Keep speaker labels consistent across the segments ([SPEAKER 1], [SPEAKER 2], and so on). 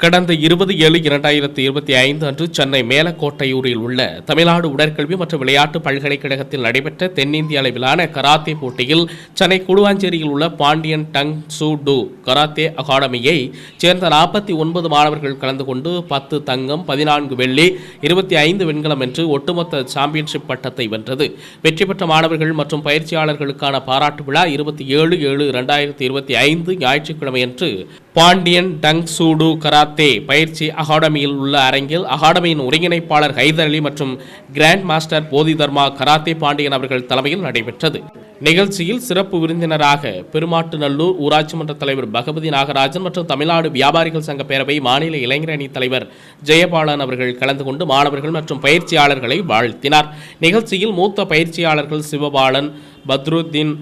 [SPEAKER 1] கடந்த இருபது ஏழு இரண்டாயிரத்தி இருபத்தி ஐந்து அன்று சென்னை மேலக்கோட்டையூரில் உள்ள தமிழ்நாடு உடற்கல்வி மற்றும் விளையாட்டு பல்கலைக்கழகத்தில் நடைபெற்ற தென்னிந்திய அளவிலான கராத்தே போட்டியில் சென்னை குடுவாஞ்சேரியில் உள்ள Pandian tang soo do karate அகாடமியை சேர்ந்த நாற்பத்தி ஒன்பது மாணவர்கள் கலந்து கொண்டு பத்து தங்கம் பதினான்கு வெள்ளி இருபத்தி ஐந்து வெண்கலம் என்று ஒட்டுமொத்த சாம்பியன்ஷிப் பட்டத்தை வென்றது. வெற்றி பெற்ற மாணவர்கள் மற்றும் பயிற்சியாளர்களுக்கான பாராட்டு விழா இருபத்தி ஏழு ஏழு இரண்டாயிரத்தி இருபத்தி ஐந்து ஞாயிற்றுக்கிழமையன்று Pandian tang soo do karate பயிற்சி அகாடமியில் உள்ள அரங்கில் அகாடமியின் ஒருங்கிணைப்பாளர் ஹைதர் அலி மற்றும் grand master Bodhidharma karate Pandian அவர்கள் தலைமையில் நடைபெற்றது. நிகழ்ச்சியில் சிறப்பு விருந்தினராக பெருமாட்டுநல்லூர் ஊராட்சி மன்ற தலைவர் பகவதி நாகராஜன் மற்றும் தமிழ்நாடு வியாபாரிகள் சங்க பேரவை மாநில இளைஞர் அணி தலைவர் ஜெயபாலன் அவர்கள் கலந்து கொண்டு மாணவர்கள் மற்றும் பயிற்சியாளர்களை வாழ்த்தினார். நிகழ்ச்சியில் மூத்த பயிற்சியாளர்கள் சிவபாலன் பத்ருத்தீன்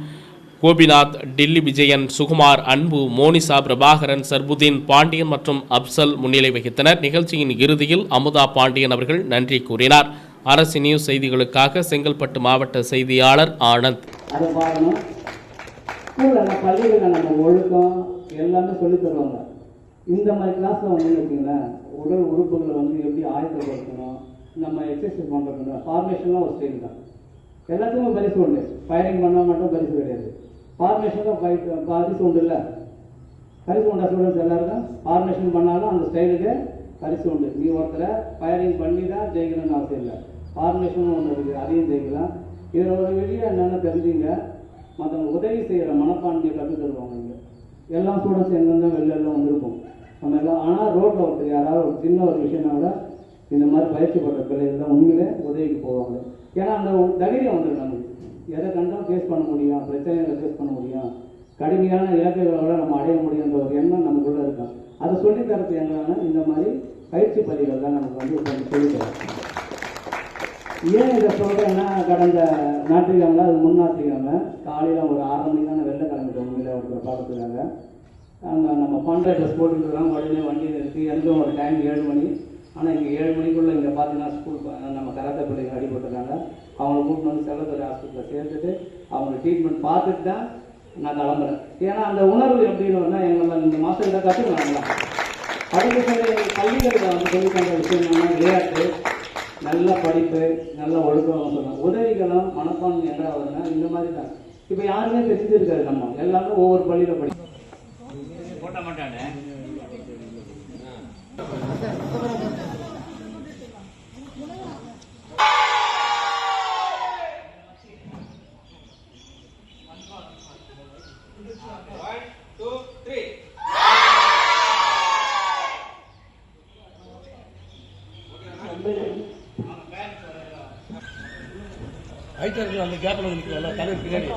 [SPEAKER 1] கோபிநாத் டில்லி விஜயன் சுகுமார் அன்பு மோனிசா பிரபாகரன் சர்புதீன் பாண்டியன் மற்றும் அப்சல் முன்னிலை வகித்தனர். நிகழ்ச்சியின் இறுதியில் அமுதா பாண்டியன் அவர்கள் நன்றி கூறினார். அரசு நியூஸ் செய்திகளுக்காக செங்கல்பட்டு மாவட்ட செய்தியாளர் ஆனந்த்.
[SPEAKER 2] எல்லாமே சொல்லித் தருவாங்க. இந்த மாதிரி கிளாஸில் வந்து வச்சிங்களேன் உடல் உறுப்புகளை வந்து எப்படி ஆயத்தப்படுத்தணும் நம்ம எக்ஸசைஸ் பண்ணுறது ஃபார்மேஷன்லாம் ஒரு ஸ்டைல் தான். எல்லாத்துக்கும் பரிசு உண்டு. ஃபயரிங் பண்ணால் மட்டும் பரிசு கிடையாது. ஃபார்மேஷனில் பரிசு உண்டு இல்லை. பரிசு உண்டா ஸ்டூடெண்ட்ஸ் எல்லாருக்கும் ஃபார்மேஷன் பண்ணாலும் அந்த ஸ்டைலுக்கு பரிசு உண்டு நீ ஒருத்தரை ஃபயரிங் பண்ணி தான் ஜெயிக்கணும்னு அவசியம் இல்லை. ஃபார்மேஷன் ஒன்று இருக்குது அதையும் ஜெயிக்கலாம். இதில் ஒரு வெளியே என்னென்ன தெரிஞ்சுங்க. மற்றவங்க உதவி செய்கிற மனப்பான்மையை கற்றுத் தருவாங்க இங்கே. எல்லா ஸ்டூடெண்ட்ஸ் எங்கெங்க வெளில எல்லாம் வந்திருப்போம். நம்ம எல்லாம் ஆனால் ரோட்டில் ஒருத்தர் யாராவது ஒரு சின்ன ஒரு விஷயம்னால இந்த மாதிரி பயிற்சி பெற்ற பிள்ளைகள் தான் உண்மையிலே உதவிக்கு போவாங்க. ஏன்னா அந்த தைரியம் வந்துடும் நமக்கு. எதை கண்டாலும் ஃபேஸ் பண்ண முடியும் பிரச்சனைகளை ஃபேஸ் பண்ண முடியும். கடுமையான இலக்குகளோட நம்ம அடைய முடியுன்ற ஒரு எண்ணம் நமக்குள்ள இருக்கும். அதை சொல்லித் தரது எங்கன்னா இந்த மாதிரி பயிற்சி பதிவுகள் தான் நமக்கு வந்து கொஞ்சம் சொல்லித்தரோம் ஏன் இதை சொல்கிறேன்னா கடந்த ஞாயிற்றுக்கிழமை அது முன் ஞாயிற்றுக்கிழமை காலையில் ஒரு ஆறு மணிக்கு தான் வெளில கிளம்பிட்டோம் உண்மையில ஒருத்தர் பார்க்கறதுக்காக அங்கே நம்ம பண்ணுற ட்ரெஸ் போட்டுருக்காங்க உடனே வண்டி நிறுத்தி எந்த ஒரு டைம் ஏழு மணி ஆனால் இங்கே ஏழு மணிக்குள்ளே இங்கே பார்த்தீங்கன்னா ஸ்கூல் நம்ம கராத்தே பிள்ளைங்க அடிபட்டிருக்காங்க அவங்கள கூப்பிட்டு வந்து செல்லத்துறை ஹாஸ்பிட்டலில் சேர்த்துட்டு அவங்க ட்ரீட்மெண்ட் பார்த்துட்டு தான் நான் கிளம்புறேன். ஏன்னா அந்த உணர்வு எப்படின்னு எங்களை இந்த மாதம் இதை கற்றுக்கலாங்களா படிப்பு பள்ளிகளில் வந்து சொல்லி தந்த விஷயம் என்னன்னா விளையாட்டு நல்ல படிப்பு நல்ல ஒழுக்கம் சொல்லலாம் உதவிகளும் மனப்பான்மை எல்லாம் வருதுன்னா இந்த மாதிரி தான். இப்போ யாருமே தெரிஞ்சிருக்காரு நம்ம. எல்லாமே ஒவ்வொரு பள்ளியில் படி
[SPEAKER 3] ஹைட்டாக இருக்கிற அந்த கேப்பில் வந்து நிற்கலாம் தலைவர் பின்னாடி.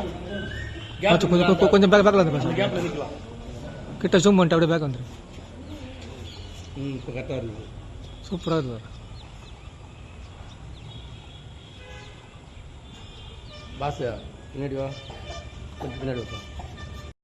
[SPEAKER 4] கொஞ்சம் கொஞ்சம் கொஞ்சம் கொஞ்சம் பேக் வந்து
[SPEAKER 3] அந்த நிற்கலாம்
[SPEAKER 4] கிட்ட ஜூம் பண்ணிட்டு அப்படியே பேக் வந்துரு.
[SPEAKER 3] ம் இப்போ
[SPEAKER 4] இருக்கு
[SPEAKER 3] பாஸ் பின்னாடி வா. கொஞ்சம் பின்னாடி வைப்பா